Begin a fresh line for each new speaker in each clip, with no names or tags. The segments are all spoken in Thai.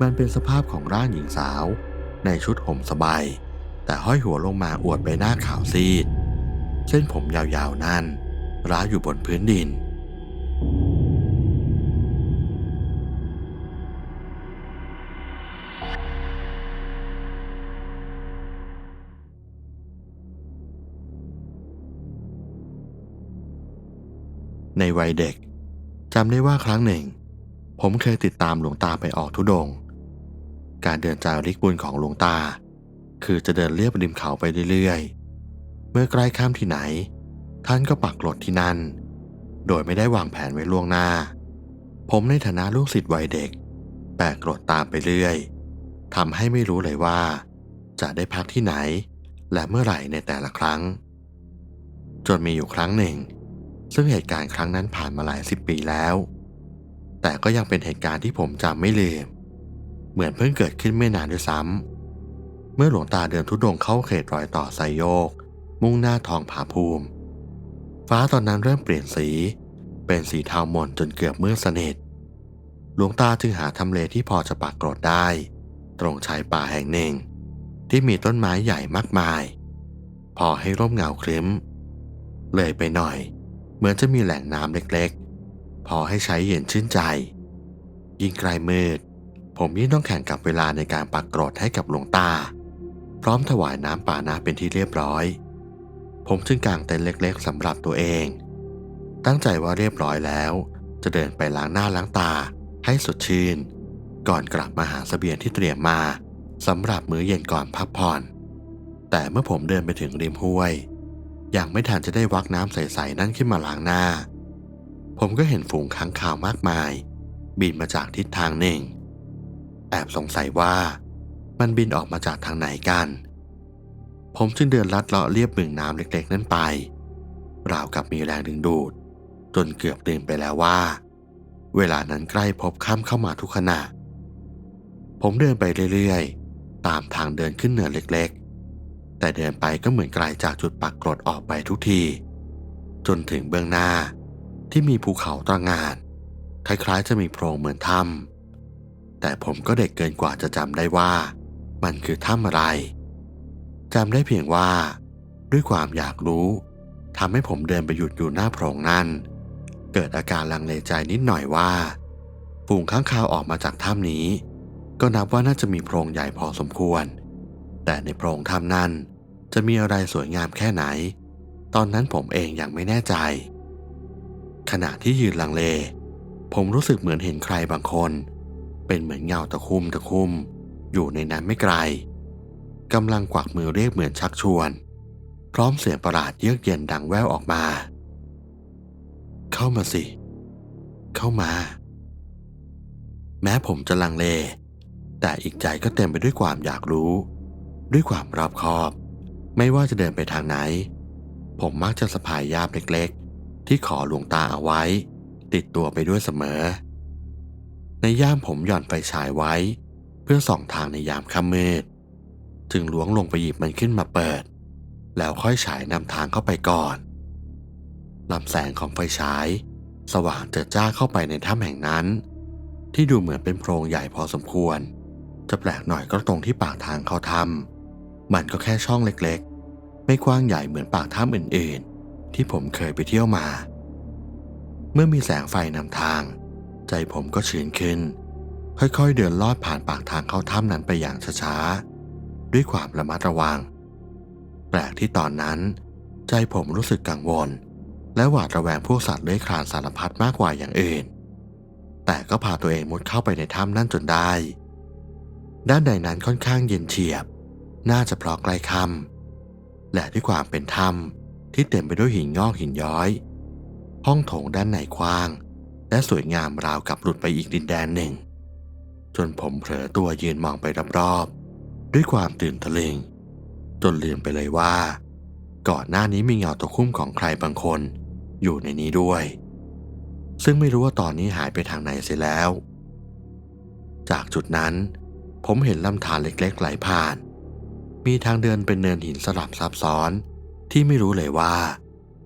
มันเป็นสภาพของร่างหญิงสาว ในชุดห่มสบาย แต่ห้อยหัวลงมาอวดใบหน้าขาวซีด เส้นผมยาวๆนั่นร้าอยู่บนพื้นดิน ในวัยเด็กจำได้ว่าครั้งหนึ่ง ผมเคยติดตามหลวงตาไปออกทุดง การเดินจาริกบุญของหลวงตา คือจะเดินเลียบริมเขาไปเรื่อยๆ เมื่อใกล้ข้ามที่ไหน ท่านก็ปักกรดที่นั่น โดยไม่ได้วางแผนไว้ล่วงหน้า ผมในฐานะลูกศิษย์วัยเด็กแปะกรดตามไปเรื่อยทำให้ไม่รู้เลยว่า จะได้พักที่ไหน และเมื่อไหร่ในแต่ละครั้ง จนมีอยู่ครั้งหนึ่ง ซึ่งเหตุการณ์ครั้งนั้นผ่านมาหลายสิบปีแล้ว แต่ก็ยังเป็นเหตุการณ์ที่ผมจำไม่ลืม เหมือนเพิ่งเกิดขึ้นไม่นานด้วยซ้ำเมื่อหลวงตาเดินทุดงเข้าเขตรอยต่อไซโยก มุ่งหน้าทองผาภูมิ ฟ้าตอนนั้นเริ่มเปลี่ยนสี เป็นสีเทาหม่นจนเกือบมืดสนิทหลวงตาจึงหาทำเลที่พอจะปักกรดได้ ตรงชายป่าแห่งหนึ่ง ที่มีต้นไม้ใหญ่มากมาย พอให้ร่มเงาครึ้ม เลยไปหน่อย เหมือนจะมีแหล่งน้ำเล็กๆ พอให้ใช้เย็นชื่นใจ ยิ่งไกลมืด ผมยิ่งต้องแข่งกับเวลาในการปักกรดให้กับหลวงตา พร้อมถวายน้ำป่านาเป็นที่เรียบร้อย ผมจึงกางเต็นท์เล็กๆสำหรับตัวเอง ตั้งใจว่าเรียบร้อยแล้ว จะเดินไปล้างหน้าล้างตาให้สดชื่น ก่อนกลับมาหาเสบียงที่เตรียมมาสำหรับมื้อเย็นก่อนพักผ่อน แต่เมื่อผมเดินไปถึงริมห้วย ยังไม่ทันจะได้วักน้ำใสๆนั่นขึ้นมาล้างหน้า ผมก็เห็นฝูงค้างคาวมากมาย บินมาจากทิศทางหนึ่ง แอบสงสัยว่ามันบินออกมาจากทางไหนกัน ผมจึงเดินลัดเลาะเลียบบึงน้ำเล็กๆ นั่นไป ราวกับมีแรงดึงดูด จนเกือบลืมไปแล้วว่า เวลานั้นใกล้พบค่ำเข้ามาทุกขณะ ผมเดินไปเรื่อยๆ ตามทางเดินขึ้นเนินเล็กๆ แต่เดินไปก็เหมือนไกลจากจุดปักกรดออกไปทุกที จนถึงเบื้องหน้าที่มีภูเขาตระงาน คล้ายๆจะมีโพรงเหมือนถ้ำ แต่ผมก็เด็กเกินกว่าจะจำได้ว่า มันคือถ้ำอะไรจำได้เพียงว่า ด้วยความอยากรู้ทำให้ผมเดินไปหยุดอยู่หน้าโพรงนั่น เกิดอาการลังเลใจนิดหน่อยว่าฝูงข้างคาวออกมาจากถ้ำนี้ ก็นับว่าน่าจะมีโพรงใหญ่พอสมควร แต่ในโพรงถ้ำนั้น จะมีอะไรสวยงามแค่ไหน ตอนนั้นผมเองยังไม่แน่ใจ ขณะที่ยืนลังเล ผมรู้สึกเหมือนเห็นใครบางคน เป็นเหมือนเงาตะคุ่มตะคุ่มอยู่ในนั้นไม่ไกลกำลังกวักมือเรียกเหมือนชักชวน พร้อมเสียงประหลาดเยือกเย็นดังแว่วออกมา เข้ามาสิ เข้ามา แม้ผมจะลังเล แต่อีกใจก็เต็มไปด้วยความอยากรู้ ด้วยความรอบคอบ ไม่ว่าจะเดินไปทางไหน ผมมักจะสะพายยาบเล็กๆ ที่ขอหลวงตาเอาไว้ ติดตัวไปด้วยเสมอ ในย่ามผมหย่อนไฟฉายไว้ เพื่อส่องทางในยามค่ำมืด จึงล้วงลงไปหยิบมันขึ้นมาเปิด แล้วค่อยฉายนำทางเข้าไปก่อนลำแสงของไฟฉาย สว่างเจิดจ้าเข้าไปในถ้ำแห่งนั้น ที่ดูเหมือนเป็นโพรงใหญ่พอสมควร จะแปลกหน่อยก็ตรงที่ปากทางเข้าถ้ำมันก็แค่ช่องเล็กๆ ไม่กว้างใหญ่เหมือนปากถ้ำอื่นๆ ที่ผมเคยไปเที่ยวมา เมื่อมีแสงไฟนำทาง ใจผมก็ชื้นขึ้น ค่อยๆเดินลอดผ่านปากทางเข้าถ้ำนั้นไปอย่างช้าๆ ด้วยความระมัดระวัง แปลกที่ตอนนั้น ใจผมรู้สึกกังวล และหวาดระแวงพวกสัตว์เลื้อยคลานสารพัดมากกว่าอย่างอื่น แต่ก็พาตัวเองมุดเข้าไปในถ้ำนั่นจนได้ ด้านในนั้นค่อนข้างเย็นเฉียบ น่าจะเพราะใกล้ค่ำและด้วยความเป็นถ้ำที่เต็มไปด้วยหินงอกหินย้อย ห้องโถงด้านในกว้าง และสวยงามราวกับหลุดไปอีกดินแดนหนึ่ง จนผมเผลอตัวยืนมองไปรอบๆด้วยความตื่นตะลึงจนลืมไปเลยว่า ก่อนหน้านี้มีเงาตะคุ่มของใครบางคน อยู่ในนี้ด้วย ซึ่งไม่รู้ว่าตอนนี้หายไปทางไหนเสียแล้ว จากจุดนั้น ผมเห็นลำธารเล็กๆไหลผ่าน มีทางเดินเป็นเนินหินสลับซับซ้อนที่ไม่รู้เลยว่า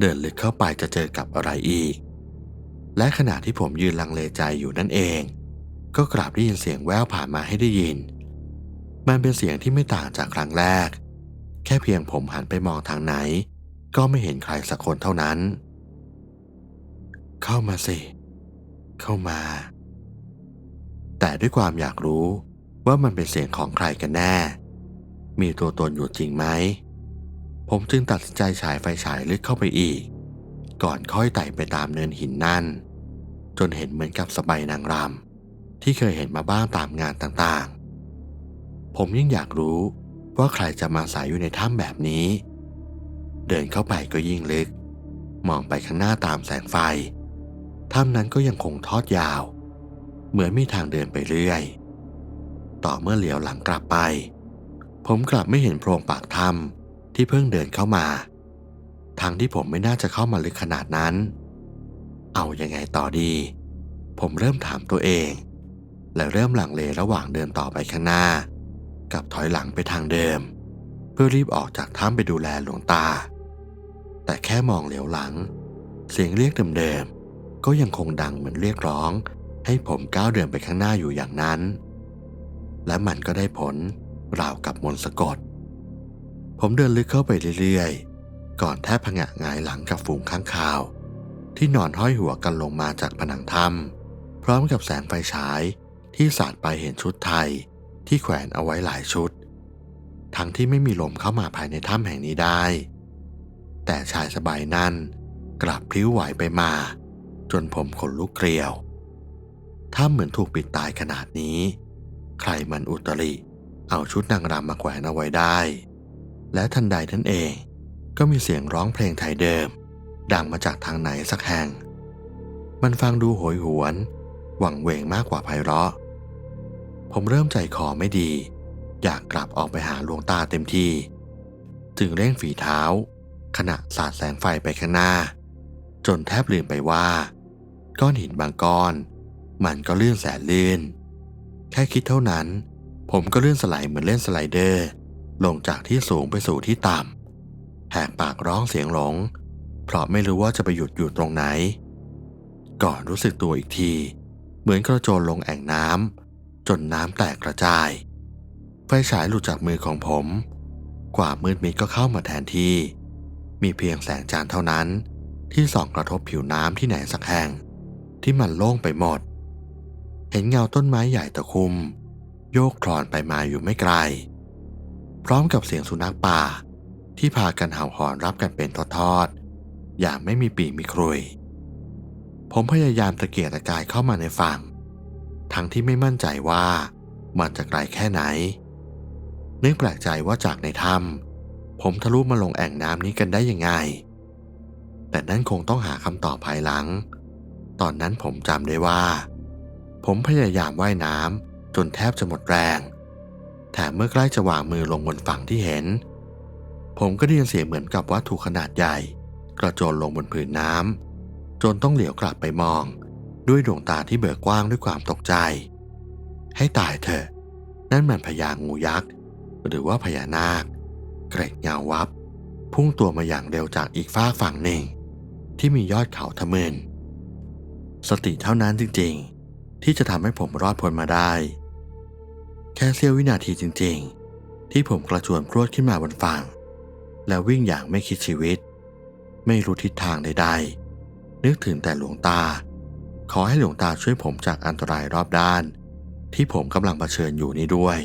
เดินลึกเข้าไปจะเจอกับอะไรอีก และขณะที่ผมยืนลังเลใจอยู่นั่นเอง ก็กลับได้ยินเสียงแววผ่านมาให้ได้ยิน มันเป็นเสียงที่ไม่ต่างจากครั้งแรก แค่เพียงผมหันไปมองทางไหน ก็ไม่เห็นใครสักคนเท่านั้น เข้ามาสิ เข้ามา แต่ด้วยความอยากรู้ว่ามันเป็นเสียงของใครกันแน่ มีตัวตนอยู่จริงไหม ผมจึงตัดสินใจฉายไฟฉายลึกเข้าไปอีก ก่อนค่อยไต่ไปตามเนินหินนั่น จนเห็นเหมือนกับสบายนางรำที่เคยเห็นมาบ้างตามงานต่างๆ ผมยิ่งอยากรู้ว่าใครจะมาสายอยู่ในถ้ำแบบนี้ เดินเข้าไปก็ยิ่งลึก มองไปข้างหน้าตามแสงไฟ ถ้ำนั้นก็ยังคงทอดยาว เหมือนมีทางเดินไปเรื่อย ต่อเมื่อเหลียวหลังกลับไป ผมกลับไม่เห็นโพรงปากถ้ำที่เพิ่งเดินเข้ามา ทางที่ผมไม่น่าจะเข้ามาลึกขนาดนั้น เอาอยัางไงต่อดี ผมเริ่มถามตัวเอง และเริ่มหลังเลระหว่างเดินต่อไปข้างหน้า กับถอยหลังไปทางเดิม เพื่อรีบออกจากถ้ำไปดูแลหลวงตา แต่แค่มองเหลียวหลัง เสียงเรียกเดิมๆก็ยังคงดังเหมือนเรียกร้อง ให้ผมก้าวเดินไปข้างหน้าอยู่อย่างนั้น และมันก็ได้ผลราวกับมนต์สะกด ผมเดินลึกเข้าไปเรื่อยๆ ก่อนแทบผงะงายหลังกับฝูงข้างคาว ที่นอนห้อยหัวกันลงมาจากผนังถ้ำพร้อมกับแสงไฟฉายที่สาดไปเห็นชุดไทยที่แขวนเอาไว้หลายชุด ทั้งที่ไม่มีลมเข้ามาภายในถ้ำแห่งนี้ได้ แต่ชายสบายนั่นกลับพลิ้วไหวไปมา จนผมขนลุกเกลียว ถ้ำเหมือนถูกปิดตายขนาดนี้ ใครมันอุตริ เอาชุดนางรำมาแขวนเอาไว้ได้ และทันใดท่านเอง ก็มีเสียงร้องเพลงไทยเดิม ดังมาจากทางไหนสักแห่ง มันฟังดูโหยหวน หวังเวงมากกว่าไพเราะ ผมเริ่มใจคอไม่ดี อยากกลับออกไปหาหลวงตาเต็มที่ จึงเร่งฝีเท้า ขณะสาดแสงไฟไปข้างหน้า จนแทบลืมไปว่า ก้อนหินบางก้อน มันก็เลื่อนแสนลื่น แค่คิดเท่านั้น ผมก็เลื่อนสไลด์เหมือนเล่นสไลเดอร์ ลงจากที่สูงไปสู่ที่ต่ำ หกปากร้องเสียงหลง เพราะไม่รู้ว่าจะไปหยุดอยู่ตรงไหน ก่อนรู้สึกตัวอีกที เหมือนกระโจนลงแอ่งน้ำจนน้ำแตกกระจาย ไฟฉายหลุดจากมือของผม กว่ามืดมิดก็เข้ามาแทนที่ มีเพียงแสงจานเท่านั้น ที่ส่องกระทบผิวน้ำที่ไหนสักแห่ง ที่มันโล่งไปหมด เห็นเงาต้นไม้ใหญ่ตะคุม โยกคลอนไปมาอยู่ไม่ไกล พร้อมกับเสียงสุนัขป่า ที่พากันเห่าหอนรับกันเป็นทอดๆอย่างไม่มีปีมีครุย ผมพยายามตะเกียกตะกายเข้ามาในฝั่ง ทั้งที่ไม่มั่นใจว่ามันจะไกลแค่ไหน นึกแปลกใจว่าจากในถ้ำผมทะลุมาลงแอ่งน้ำนี้กันได้ยังไง แต่นั่นคงต้องหาคำตอบภายหลัง ตอนนั้นผมจำได้ว่า ผมพยายามว่ายน้ำจนแทบจะหมดแรง แถมเมื่อใกล้จะวางมือลงบนฝั่งที่เห็น ผมก็ได้ยินเสียงเหมือนกับวัตถุขนาดใหญ่ กระโจนลงบนผืนน้ำจนต้องเหลียวกลับไปมอง ด้วยดวงตาที่เบิกกว้างด้วยความตกใจ ให้ตายเถอะ นั่นมันพญางูยักษ์ หรือว่าพญานาค เกร็ดเงาวับ พุ่งตัวมาอย่างเร็วจากอีกฝากฝั่งหนึ่ง ที่มียอดเขาทะมึนสติเท่านั้นจริงๆ ที่จะทำให้ผมรอดพ้นมาได้ แค่เสี้ยววินาทีจริงๆ ที่ผมกระชวนพรวดขึ้นมาบนฝั่ง แล้ววิ่งอย่างไม่คิดชีวิต ไม่รู้ทิศทางใดๆนึกถึงแต่หลวงตา ขอให้หลวงตาช่วยผมจากอันตรายรอบด้าน ที่ผมกำลังเผชิญอยู่นี้ด้วย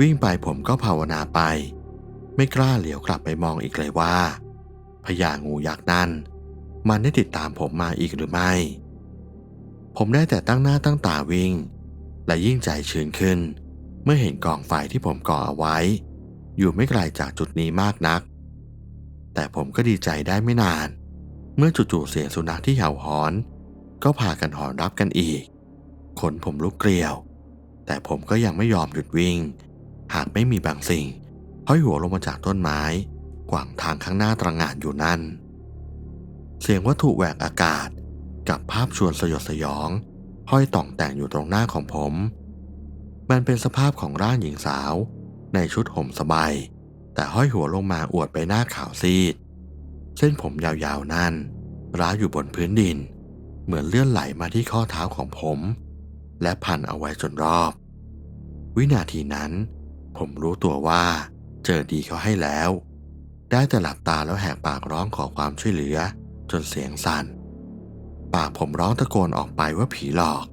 วิ่งไปผมก็ภาวนาไป ไม่กล้าเหลียวกลับไปมองอีกเลยว่าพญางูยักษ์นั่นมันได้ติดตามผมมาอีกหรือไม่ ผมได้แต่ตั้งหน้าตั้งตาวิ่ง และยิ่งใจชื้นขึ้น เมื่อเห็นกองไฟที่ผมก่อเอาไว้ อยู่ไม่ไกลจากจุดนี้มากนัก แต่ผมก็ดีใจได้ไม่นาน เมื่อจู่ๆเสียงสุนัขที่เห่าหอน ก็พากันหอนรับกันอีก ขนผมลุกเกลียว แต่ผมก็ยังไม่ยอมหยุดวิ่ง หากไม่มีบางสิ่งห้อยหัวลงมาจากต้นไม้กวางทางข้างหน้าตระงานอยู่นั่น เสียงวัตถุแหวกอากาศกับภาพชวนสยดสยอง ห้อยต่องแต่งอยู่ตรงหน้าของผม มันเป็นสภาพของร่างหญิงสาว ในชุดห่มสบาย แต่ห้อยหัวลงมาอวดไปหน้าขาวซีด เส้นผมยาวๆนั่น ร้าอยู่บนพื้นดิน เหมือนเลื่อนไหลมาที่ข้อเท้าของผม และพันเอาไว้จนรอบ วินาทีนั้น ผมรู้ตัวว่าเจอดีเขาให้แล้ว ได้แต่หลับตาแล้วแหกปากร้องขอความช่วยเหลือ จนเสียงสั่นปากผมร้องตะโกนออกไปว่าผีหลอก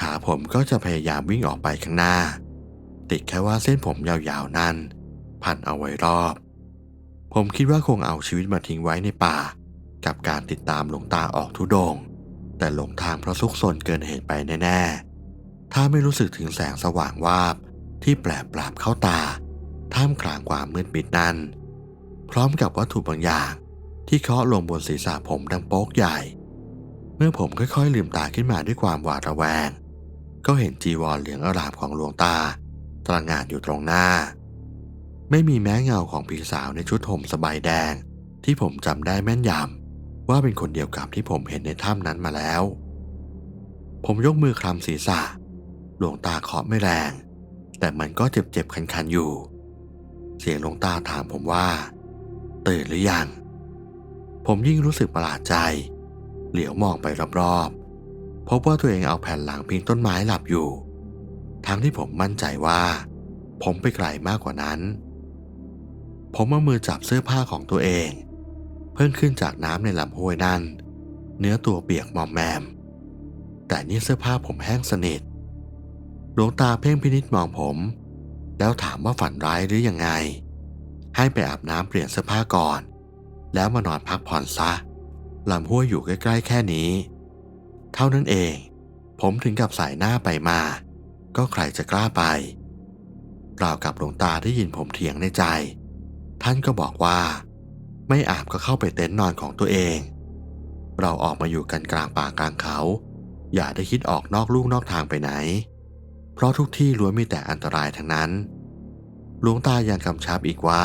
ขาผมก็จะพยายามวิ่งออกไปข้างหน้า ติดแค่ว่าเส้นผมยาวๆนั้น พันเอาไว้รอบ ผมคิดว่าคงเอาชีวิตมาทิ้งไว้ในป่า กับการติดตามหลวงตาออกทุดง แต่หลงทางเพราะซุกซนเกินเหตุไปแน่ๆ ถ้าไม่รู้สึกถึงแสงสว่างวาบที่แปลกปราบเข้าตา ท่ามกลางความมืดมิดนั้น พร้อมกับวัตถุบางอย่าง ที่เคาะลงบนศีรษะผมดังโป๊กใหญ่ เมื่อผมค่อยๆลืมตาขึ้นมาด้วยความหวาดระแวง ก็เห็นจีวรเหลืองอารามของหลวงตา ตระหง่านอยู่ตรงหน้า ไม่มีแม้เงาของผีสาวในชุดห่มสบายแดง ที่ผมจำได้แม่นยำว่าเป็นคนเดียวกับที่ผมเห็นในถ้ำนั้นมาแล้ว ผมยกมือคลำศีรษะหลวงตาเคาะไม่แรง แต่มันก็เจ็บๆคันๆอยู่ เสียงหลวงตาถามผมว่าตื่นหรือยัง ผมยิ่งรู้สึกประหลาดใจ เหลียวมองไปรอบๆ พบว่าตัวเองเอาแผ่นหลังพิงต้นไม้หลับอยู่ ทั้งที่ผมมั่นใจว่า ผมไปไกลมากกว่านั้น ผมเอามือจับเสื้อผ้าของตัวเอง เพิ่งขึ้นจากน้ำในลำห้วยนั่นเนื้อตัวเปียกมอมแมม แต่นี่เสื้อผ้าผมแห้งสนิทหลวงตาเพ่งพินิษมองผม แล้วถามว่าฝันร้ายหรือยังไง ให้ไปอาบน้ำเปลี่ยนเสื้อผ้าก่อน แล้วมานอนพักผ่อนซะลำห้วยอยู่ใกล้ ๆ แค่นี้ เท่านั้นเอง ผมถึงกับสายหน้าไปมา ก็ใครจะกล้าไปราวกับหลวงตาได้ยินผมเถียงในใจ ท่านก็บอกว่า ไม่อาบก็เข้าไปเต็นท์นอนของตัวเอง เราออกมาอยู่กันกลางป่ากลางเขา อย่าได้คิดออกนอกลูกนอกทางไปไหน เพราะทุกที่ล้วนมีแต่อันตรายทั้งนั้น หลวงตายังกำชับอีกว่า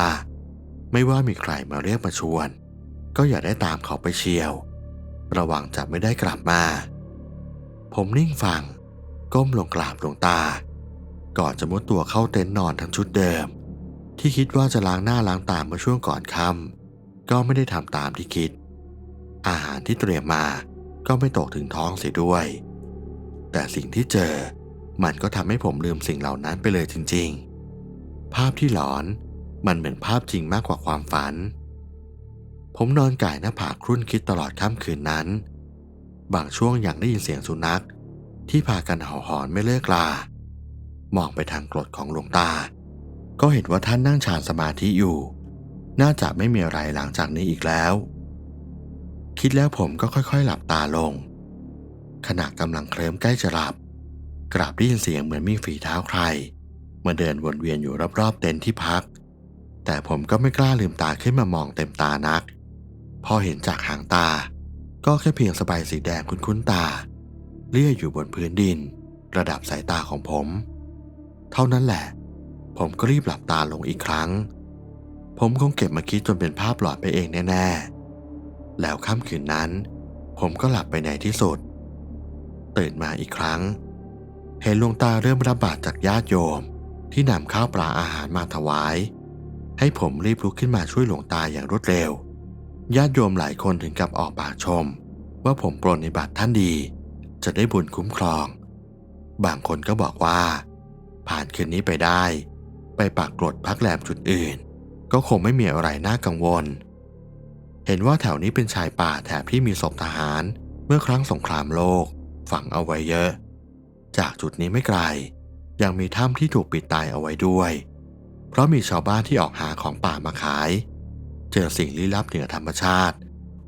ไม่ว่ามีใครมาเรียกมาชวน ก็อย่าได้ตามเขาไปเชียว ระวังจะไม่ได้กลับมา ผมนิ่งฟัง ก้มลงกราบหลวงตา ก่อนจะมุดตัวเข้าเต็นท์นอนทั้งชุดเดิม ที่คิดว่าจะล้างหน้าล้างตาเมื่อช่วงก่อนค่ำก็ไม่ได้ทำตามที่คิด อาหารที่เตรียมมาก็ไม่ตกถึงท้องเสียด้วย แต่สิ่งที่เจอมันก็ทำให้ผมลืมสิ่งเหล่านั้นไปเลยจริง ๆ ภาพที่หลอนมันเหมือนภาพจริงมากกว่าความฝัน ผมนอนก่ายหน้าผากครุ่นคิดตลอดค่ำคืนนั้น บางช่วงยังได้ยินเสียงสุนัข ที่พากันเห่าหอนไม่เลิกลา มองไปทางกรดของหลวงตา ก็เห็นว่าท่านนั่งฌานสมาธิอยู่ น่าจะไม่มีอะไรหลังจากนี้อีกแล้ว คิดแล้วผมก็ค่อยๆ หลับตาลง ขณะกำลังเคลิ้มใกล้จะหลับ กราบได้ยินเสียงเหมือนมีฝีเท้าใคร มาเดินวนเวียนอยู่รอบๆเต็นท์ที่พัก แต่ผมก็ไม่กล้าลืมตาขึ้นมามองเต็มตานัก พอเห็นจากหางตา ก็แค่เพียงสบายสีแดงคุ้นๆตา เลี่ยอยู่บนพื้นดิน ระดับสายตาของผม เท่านั้นแหละ ผมก็รีบหลับตาลงอีกครั้ง ผมคงเก็บมาคิดจนเป็นภาพหลอนไปเองแน่ๆ แล้วค่ำคืนนั้น ผมก็หลับไปในที่สุด ตื่นมาอีกครั้ง เห็นหลวงตาเริ่มรับบาตรจากญาติโยมที่นำข้าวปลาอาหารมาถวาย ให้ผมรีบลุกขึ้นมาช่วยหลวงตาอย่างรวดเร็วญาติโยมหลายคนถึงกับออกปากชม ว่าผมปรนในบัตรท่านดี จะได้บุญคุ้มครอง บางคนก็บอกว่า ผ่านคืนนี้ไปได้ ไปปากกรดพักแรมจุดอื่น ก็คงไม่มีอะไรน่ากังวล เห็นว่าแถวนี้เป็นชายป่าแถบที่มีศพทหารเมื่อครั้งสงครามโลก ฝังเอาไว้เยอะ จากจุดนี้ไม่ไกล ยังมีถ้ำที่ถูกปิดตายเอาไว้ด้วย เพราะมีชาวบ้านที่ออกหาของป่ามาขาย เจอสิ่งลี้ลับเหนือธรรมชาติ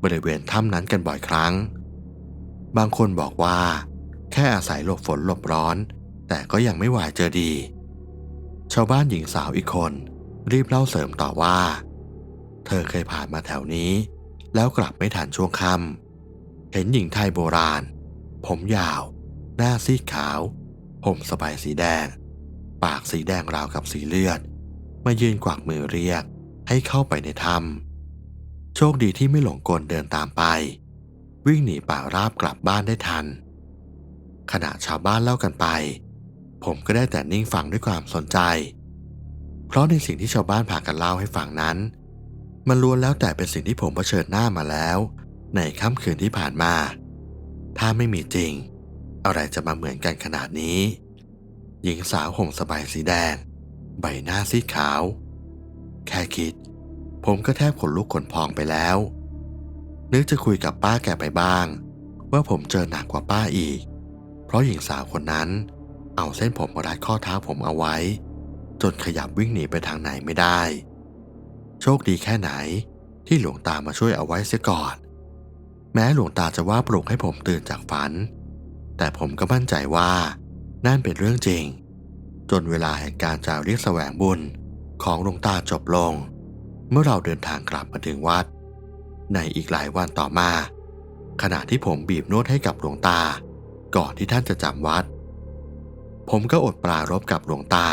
บริเวณถ้ำนั้นกันบ่อยครั้ง บางคนบอกว่า แค่อาศัยหลบฝนหลบร้อน แต่ก็ยังไม่หวเจอดี ชาวบ้านหญิงสาวอีกคน รีบเล่าเสริมต่อว่า เธอเคยผ่านมาแถวนี้ แล้วกลับไม่ทันช่วงค่ำเห็นหญิงไทยโบราณ ผมยาว หน้าซีดขาว ผมสบายสีแดง ปากสีแดงราวกับสีเลือด มายืนกวักมือเรียกให้เข้าไปในถ้ำโชคดีที่ไม่หลงกลเดินตามไป วิ่งหนีป่าราบกลับบ้านได้ทัน ขณะชาวบ้านเล่ากันไป ผมก็ได้แต่นิ่งฟังด้วยความสนใจ เพราะในสิ่งที่ชาวบ้านพากันเล่าให้ฟังนั้น มันล้วนแล้วแต่เป็นสิ่งที่ผมเผชิญหน้ามาแล้ว ในค่ำคืนที่ผ่านมา ถ้าไม่มีจริง อะไรจะมาเหมือนกันขนาดนี้ หญิงสาวห่มสบายสีแดง ใบหน้าซีดขาว แค่คิด ผมก็แทบขนลุกขนพองไปแล้ว นึกจะคุยกับป้าแกไปบ้าง ว่าผมเจอหนักกว่าป้าอีก เพราะหญิงสาวคนนั้น เอาเส้นผมมารัดข้อเท้าผมเอาไว้ จนขยับวิ่งหนีไปทางไหนไม่ได้ โชคดีแค่ไหนที่หลวงตามาช่วยเอาไว้เสียก่อน แม้หลวงตาจะว่าปลุกให้ผมตื่นจากฝัน แต่ผมก็มั่นใจว่า นั่นเป็นเรื่องจริง จนเวลาแห่งการจาเรียกแสวงบุญของหลวงตาจบลง เมื่อเราเดินทางกลับมาถึงวัด ในอีกหลายวันต่อมา ขณะที่ผมบีบนวดให้กับหลวงตา ก่อนที่ท่านจะจำวัด ผมก็อดปรารบกับหลวงตา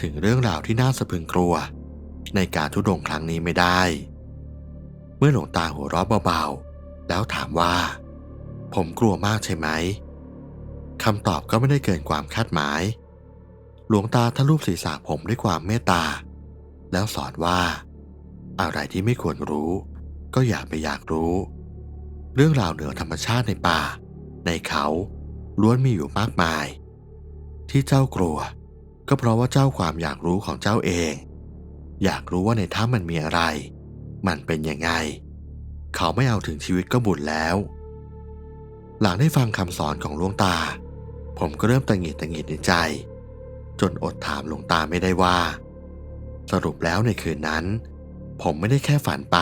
ถึงเรื่องราวที่น่าสะพรึงกลัว ในการทุดงครั้งนี้ไม่ได้ เมื่อหลวงตาหัวเราะเบาๆ แล้วถามว่า ผมกลัวมากใช่ไหมคำตอบก็ไม่ได้เกินความคาดหมาย หลวงตาทะลุปศีรษะผมด้วยความเมตตา แล้วสอนว่า อะไรที่ไม่ควรรู้ ก็อย่าไปอยากรู้ เรื่องราวเหนือธรรมชาติในป่า ในเขาล้วนมีอยู่มากมาย ที่เจ้ากลัว ก็เพราะว่าเจ้าความอยากรู้ของเจ้าเอง อยากรู้ว่าในถ้ำมันมีอะไร มันเป็นยังไง เขาไม่เอาถึงชีวิตก็บุญแล้ว หลังได้ฟังคำสอนของหลวงตา ผมก็เริ่มตังหงิดตังหงิดในใจ จนอดถามหลวงตาไม่ได้ว่า สรุปแล้วในคืนนั้น ผมไม่ได้แค่ฝันไป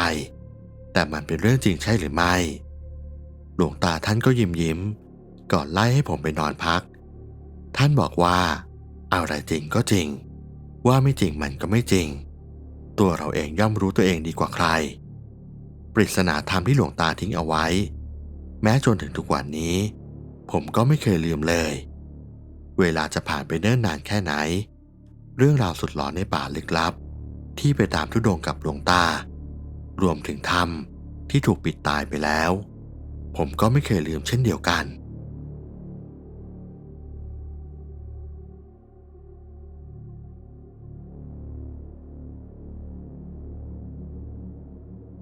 แต่มันเป็นเรื่องจริงใช่หรือไม่ หลวงตาท่านก็ยิ้มยิ้ม ก่อนไล่ให้ผมไปนอนพัก ท่านบอกว่า อะไรจริงก็จริง ว่าไม่จริงมันก็ไม่จริง ตัวเราเองย่อมรู้ตัวเองดีกว่าใคร ปริศนาธรรมที่หลวงตาทิ้งเอาไว้ แม้จนถึงทุกวันนี้ ผมก็ไม่เคยลืมเลย เวลาจะผ่านไปเนิ่นนานแค่ไหน เรื่องราวสุดหลอนในป่าลึกลับ ที่ไปตามทุดงกับหลวงตา รวมถึงถ้ำที่ถูกปิดตายไปแล้ว ผมก็ไม่เคยลืมเช่นเดียวกัน